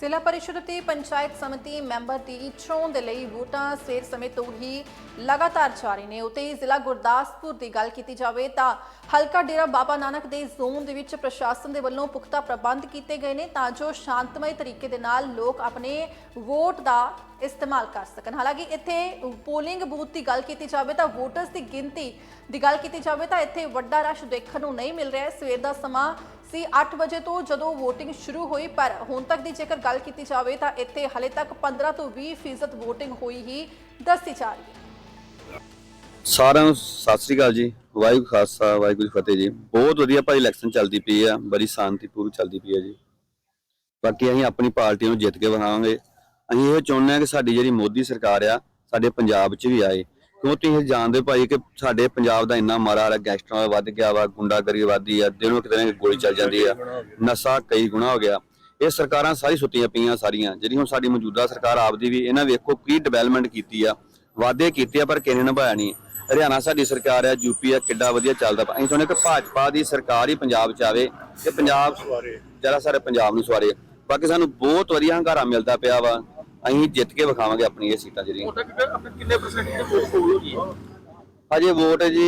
ਜ਼ਿਲ੍ਹਾ ਪਰਿਸ਼ਦ ਤੇ ਪੰਚਾਇਤ ਸਮਿਤੀ ਮੈਂਬਰ ਦੀ ਚੋਣ ਦੇ ਲਈ ਵੋਟਾਂ ਸਵੇਰ ਸਮੇਂ ਤੋਂ ਹੀ ਲਗਾਤਾਰ ਜਾਰੀ ਨੇ। ਉਤੇ ਹੀ ਜ਼ਿਲ੍ਹਾ ਗੁਰਦਾਸਪੁਰ ਦੀ ਗੱਲ ਕੀਤੀ ਜਾਵੇ ਤਾਂ ਹਲਕਾ ਡੇਰਾ ਬਾਬਾ ਨਾਨਕ ਦੇ ਜ਼ੋਨ ਦੇ ਵਿੱਚ ਪ੍ਰਸ਼ਾਸਨ ਦੇ ਵੱਲੋਂ ਪੁਖਤਾ ਪ੍ਰਬੰਧ ਕੀਤੇ ਗਏ ਨੇ ਤਾਂ ਜੋ ਸ਼ਾਂਤਮਈ ਤਰੀਕੇ ਦੇ ਨਾਲ ਲੋਕ ਆਪਣੇ ਵੋਟ ਦਾ ਇਸਤੇਮਾਲ ਕਰ ਸਕਣ। ਹਾਲਾਂਕਿ ਇੱਥੇ ਪੋਲਿੰਗ ਬੂਥ ਦੀ ਗੱਲ ਕੀਤੀ ਜਾਵੇ ਤਾਂ ਵੋਟਰਸ ਦੀ ਗਿਣਤੀ ਦੀ ਗੱਲ ਕੀਤੀ ਜਾਵੇ ਤਾਂ ਇੱਥੇ ਵੱਡਾ ਰਸ਼ ਦੇਖਣ ਨੂੰ ਨਹੀਂ ਮਿਲ ਰਿਹਾ। ਸਵੇਰ ਦਾ ਸਮਾਂ ਸੀ 8 ਵਜੇ ਤੋਂ ਜਦੋਂ VOTING ਸ਼ੁਰੂ ਹੋਈ, ਪਰ ਹੁਣ ਤੱਕ ਦੀ ਜੇਕਰ ਗੱਲ ਕੀਤੀ ਜਾਵੇ ਤਾਂ ਇੱਥੇ ਹਲੇ ਤੱਕ 15 ਤੋਂ 20% VOTING ਹੋਈ ਹੀ ਦੱਸੀ ਜਾ ਰਹੀ ਹੈ। ਸਾਰਿਆਂ ਨੂੰ ਸਤਿ ਸ੍ਰੀ ਅਕਾਲ ਜੀ। ਵਾਹਿਗੁਰੂ ਖਾਲਸਾ, ਵਾਹਿਗੁਰੂ ਫਤਿਹ ਜੀ। ਬਹੁਤ ਵਧੀਆ ਭਾਈ ਇਲੈਕਸ਼ਨ ਚੱਲਦੀ ਪਈ ਆ, ਬੜੀ ਸ਼ਾਂਤੀਪੂਰਨ ਚੱਲਦੀ ਪਈ ਆ ਜੀ। ਬਾਕੀ ਅਸੀਂ ਆਪਣੀ ਪਾਰਟੀ ਨੂੰ ਜਿੱਤ ਕੇ ਵਿਖਾਵਾਂਗੇ। ਅਸੀਂ ਇਹ ਚਾਹੁੰਦੇ ਹਾਂ ਕਿ ਸਾਡੀ ਜਿਹੜੀ ਮੋਦੀ ਸਰਕਾਰ ਆ, ਸਾਡੇ ਪੰਜਾਬ 'ਚ ਵੀ ਆਏ। ਕਿਉਂ ਤੁਸੀਂ ਜਾਣਦੇ ਭਾਈ ਕਿ ਸਾਡੇ ਪੰਜਾਬ ਦਾ ਇੰਨਾ ਮਾਰਾ ਹਾਲ ਹੈ ਗੈਂਗਸਟਰਾਂ ਦਾ ਵੱਧ ਗਿਆ ਵਾ ਗੁੰਡਾਗਰਦੀ ਵਧਦੀ ਆ ਦਿਨੋਂ ਕਿਤੇ ਨਾ ਗੋਲੀ ਚੱਲ ਜਾਂਦੀ ਆ ਨਸ਼ਾ ਕਈ ਗੁਣਾ ਹੋ ਗਿਆ। ਇਹ ਸਰਕਾਰਾਂ ਸਾਰੀ ਸੁੱਤੀਆਂ ਪਈਆਂ ਸਾਰੀਆਂ ਜਿਹੜੀ ਹੁਣ ਸਾਡੀ ਮੌਜੂਦਾ ਸਰਕਾਰ ਆਪਦੀ ਵੀ ਇਹਨਾਂ ਵੇਖੋ ਕੀ ਡਿਵੈਲਪਮੈਂਟ ਕੀਤੀ ਆ ਵਾਅਦੇ ਕੀਤੇ ਆ ਪਰ ਕਿਸੇ ਨੇ ਨਿਭਾਇਆ ਨਹੀਂ। ਹਰਿਆਣਾ ਸਾਡੀ ਸਰਕਾਰ ਆ ਯੂਪੀ ਆ ਕਿੱਡਾ ਵਧੀਆ ਚੱਲਦਾ। ਅਸੀਂ ਚਾਹੁੰਦੇ ਕਿ ਭਾਜਪਾ ਦੀ ਸਰਕਾਰ ਹੀ ਪੰਜਾਬ 'ਚ ਆਵੇ ਤੇ ਪੰਜਾਬ ਜਰਾ ਸਾਰੇ ਪੰਜਾਬ ਨੂੰ ਸਵਾਰੇ। ਬਾਕੀ ਸਾਨੂੰ ਬਹੁਤ ਵਧੀਆ ਹੰਗਾਰਾ ਮਿਲਦਾ ਪਿਆ ਵਾ। ਅਸੀਂ ਜਿੱਤ ਕੇ ਵਿਖਾਵਾਂਗੇ ਆਪਣੀ ਇਹ ਸੀਟਾਂ ਜਿਹੜੀਆਂ। ਹੁਣ ਤੱਕ ਆਪਣੇ ਕਿੰਨੇ ਪਰਸੈਂਟ ਦੀ ਵੋਟ ਹੋ ਗਈ ਹੈ ਅਜੇ ਵੋਟ ਜੀ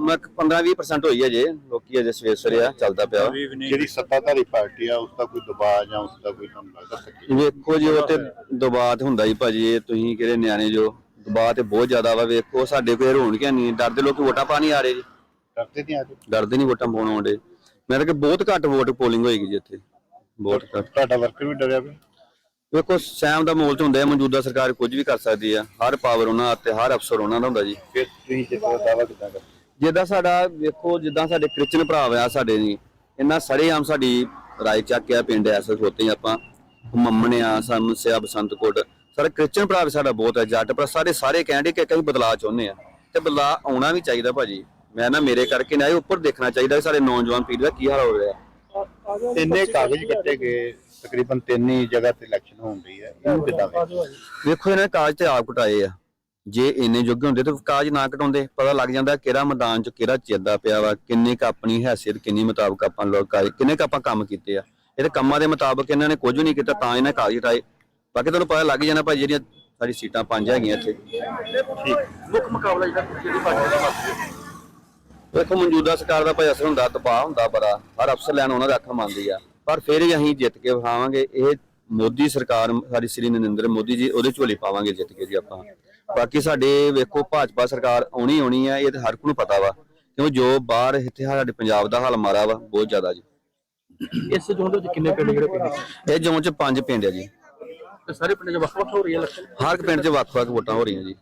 ਮੈਂ 15-20% ਹੋਈ ਹੈ ਜੇ ਲੋਕੀ ਅਜੇ ਸਵੇਰ ਸਵੇਰੇ ਆ ਚੱਲਦਾ ਪਿਆ। ਜਿਹੜੀ ਸੱਤਾਧਾਰੀ ਪਾਰਟੀ ਆ ਉਸ ਦਾ ਕੋਈ ਦਬਾਅ ਜਾਂ ਉਸ ਦਾ ਕੋਈ ਤੁਹਾਨੂੰ ਲੱਗਦਾ ਸੱਚੀ ਵੇਖੋ ਜੀ ਉਹ ਤੇ ਦਬਾਅ ਤੇ ਹੁੰਦਾ ਹੀ ਭਾਜੀ ਇਹ ਤੁਸੀਂ ਕਿਹੜੇ ਨਿਆਣੇ ਜੋ ਦਬਾਅ ਤੇ ਬਹੁਤ ਜ਼ਿਆਦਾ ਵਾ ਵੇਖੋ ਸਾਡੇ ਕੋਈ ਰੋਣ ਕਿਆ ਨਹੀਂ ਡਰਦੇ ਲੋਕੀ ਵੋਟਾਂ ਪਾ ਨਹੀਂ ਆ ਰਹੇ ਜੀ। ਡਰਦੇ ਨਹੀਂ ਆਦੇ ਡਰਦੇ ਨਹੀਂ ਵੋਟਾਂ ਪਾਉਣ ਆਉਂਦੇ। ਮੈਂ ਤਾਂ ਕਿ ਬਹੁਤ ਘੱਟ ਵੋਟ ਪੋਲਿੰਗ ਹੋਏਗੀ ਜੀ ਇੱਥੇ। ਬਹੁਤ ਘੱਟ। ਤੁਹਾਡਾ ਵਰਕਰ ਵੀ ਡਰਿਆ ਪਿਆ? ਵੇਖੋ ਸੈਮ ਦਾ ਮੋਲ ਚ ਹੁੰਦਾ ਹੈ ਮੌਜੂਦਾ ਸਰਕਾਰ ਕੁਝ ਵੀ ਕਰ ਸਕਦੀ ਆ। ਹਰ ਪਾਵਰ ਉਹਨਾਂ ਤੇ ਹਰ ਅਫਸਰ ਉਹਨਾਂ ਦਾ ਹੁੰਦਾ ਜੀ। ਫਿਰ ਤੁਸੀਂ ਜਿੱਤੋ ਦਾਵਾ ਕਿੱਦਾਂ ਕਰਦੇ? ਜਿੱਦਾਂ ਸਾਡਾ ਵੇਖੋ ਜਿੱਦਾਂ ਸਾਡੇ ਕ੍ਰਿਸਚਨ ਭਰਾ ਆ ਸਾਡੇ ਜੀ ਇਹਨਾਂ ਸਾਰੇ ਆਮ ਸਾਡੀ ਰਾਏ ਚੱਕ ਆ ਪਿੰਡ ਐਸ ਖੋਤੇ ਆਪਾਂ। ਮੰਮਣ ਆ ਸਮਸਿਆ ਬਸੰਤਕੋਟ। ਸਾਡਾ ਕ੍ਰਿਸਚਨ ਭਰਾ ਵੀ ਸਾਡਾ ਬਹੁਤ ਹੈ ਜੱਟ ਪਰ ਸਾਰੇ ਸਾਰੇ ਕਹਿੰਦੇ ਕਿ ਕਈ ਬਦਲਾਅ ਚਾਹੁੰਦੇ ਆ। ਤੇ ਬਦਲਾਅ ਆਉਣਾ ਵੀ ਚਾਹੀਦਾ ਭਾਜੀ। ਮੈਂ ਨਾ ਮੇਰੇ ਕਰਕੇ ਨਾ ਇਹ ਉੱਪਰ ਦੇਖਣਾ ਚਾਹੀਦਾ ਕਿ ਸਾਡੇ ਨੌਜਵਾਨ ਪੀੜ੍ਹੀ ਦਾ ਕੀ ਹਾਲ ਹੋ ਰਿਹਾ। ਤਿੰਨੇ ਕਾਗਜ਼ ਕੱਟੇ ਗਏ ਤਕਰੀਬਨ ਤਿੰਨ ਹੀ ਜਗ੍ਹਾ ਤੇ ਇਲੈਕਸ਼ਨ ਹੋਣ ਰਹੀ ਹੈ ਇਹਨੂੰ ਕਿੱਦਾਂ? ਵੇਖੋ ਇਹਨਾਂ ਨੇ ਕਾਗਜ਼ ਤੇ ਆਪ ਕਟਾਏ ਆ। ਜੇ ਇੰਨੇ ਜੋਗੇ ਹੁੰਦੇ ਤਾਂ ਕਾਗਜ਼ ਨਾ ਕਟਾਉਂਦੇ ਪਤਾ ਲੱਗ ਜਾਂਦਾ ਕਿਹੜਾ ਮੈਦਾਨ 'ਚ ਕਿਹੜਾ ਚੇਦਾ ਪਿਆ ਵਾ ਕਿੰਨੇ ਕ ਆਪਣੀ ਹੈਸੀਅਤ ਕਿੰਨੀ ਮੁਤਾਬਕ ਆਪਾਂ ਲੋਕ ਕਾਗਜ਼ ਕਿੰਨੇ ਕ ਆਪਾਂ ਕੰਮ ਕੀਤੇ ਆ। ਇਹਦੇ ਕੰਮਾਂ ਦੇ ਮੁਤਾਬਕ ਇਹਨਾਂ ਨੇ ਕੁਝ ਵੀ ਨਹੀਂ ਕੀਤਾ ਤਾਂ ਇਹਨਾਂ ਕਾਗਜ਼ ਕਟਾਏ ਬਾਕੀ ਤੁਹਾਨੂੰ ਪਤਾ ਲੱਗ ਜਾਣਾ ਭਾਈ ਜਿਹੜੀਆਂ ਸਾਡੀ ਸੀਟਾਂ ਪੰਜ ਹੈਗੀਆਂ ਇੱਥੇ। ਮੁੱਖ ਮੁਕਾਬਲਾ ਜਿਹੜਾ ਜਿਹੜੀ ਪਾਰਟੀ ਦਾ ਮਸਲਾ ਵੇਖੋ ਮੌਜੂਦਾ ਸਰਕਾਰ ਦਾ ਭਾਈ ਅਸਰ ਹੁੰਦਾ ਦਬਾਅ ਹੁੰਦਾ ਬੜਾ ਹਰ ਅਫਸਰ ਲੈਣ ਉਹਨਾਂ ਦਾ ਅੱਖ ਮੰਨਦੀ ਆ। ਪਰ ਫਿਰ ਵੀ ਅਸੀਂ ਜਿੱਤ ਕੇ ਵਿਖਾਵਾਂਗੇ ਇਹ ਮੋਦੀ ਸਰਕਾਰ ਸਾਡੀ ਸ੍ਰੀ ਨਰਿੰਦਰ ਮੋਦੀ ਜੀ ਉਹਦੇ ਝੋਲੀ ਪਾਵਾਂਗੇ ਜਿੱਤ ਕੇ ਜੀ ਆਪਾਂ। ਬਾਕੀ ਸਾਡੇ ਵੇਖੋ ਭਾਜਪਾ ਸਰਕਾਰ ਆਉਣੀ ਆਉਣੀ ਆ ਇਹ ਤਾਂ ਹਰ ਕੋਈ ਨੂੰ ਪਤਾ ਵਾ। ਕਿਉਂ ਜੋ ਬਾਹਰ ਇੱਥੇ ਸਾਡੇ ਪੰਜਾਬ ਦਾ ਹਾਲ ਮਾਰਾ ਵਾ ਬਹੁਤ ਜ਼ਿਆਦਾ ਜੀ। ਇਸ ਜ਼ੋਨ ਦੇ ਵਿੱਚ ਕਿੰਨੇ ਪਿੰਡ ਜਿਹੜੇ ਪਿੰਡ ਇਹ ਜ਼ੋਨ ਚ ਪੰਜ ਪਿੰਡ ਆ ਜੀ। ਤੇ ਸਾਰੇ ਪਿੰਡ 'ਚ ਵੱਖ-ਵੱਖ ਹੋ ਰਹੀ ਹੈ ਇਲੈਕਸ਼ਨ ਹਰ ਇੱਕ ਪਿੰਡ 'ਚ ਵੱਖ-ਵੱਖ ਵੋਟਾਂ ਹੋ ਰਹੀਆਂ ਜੀ।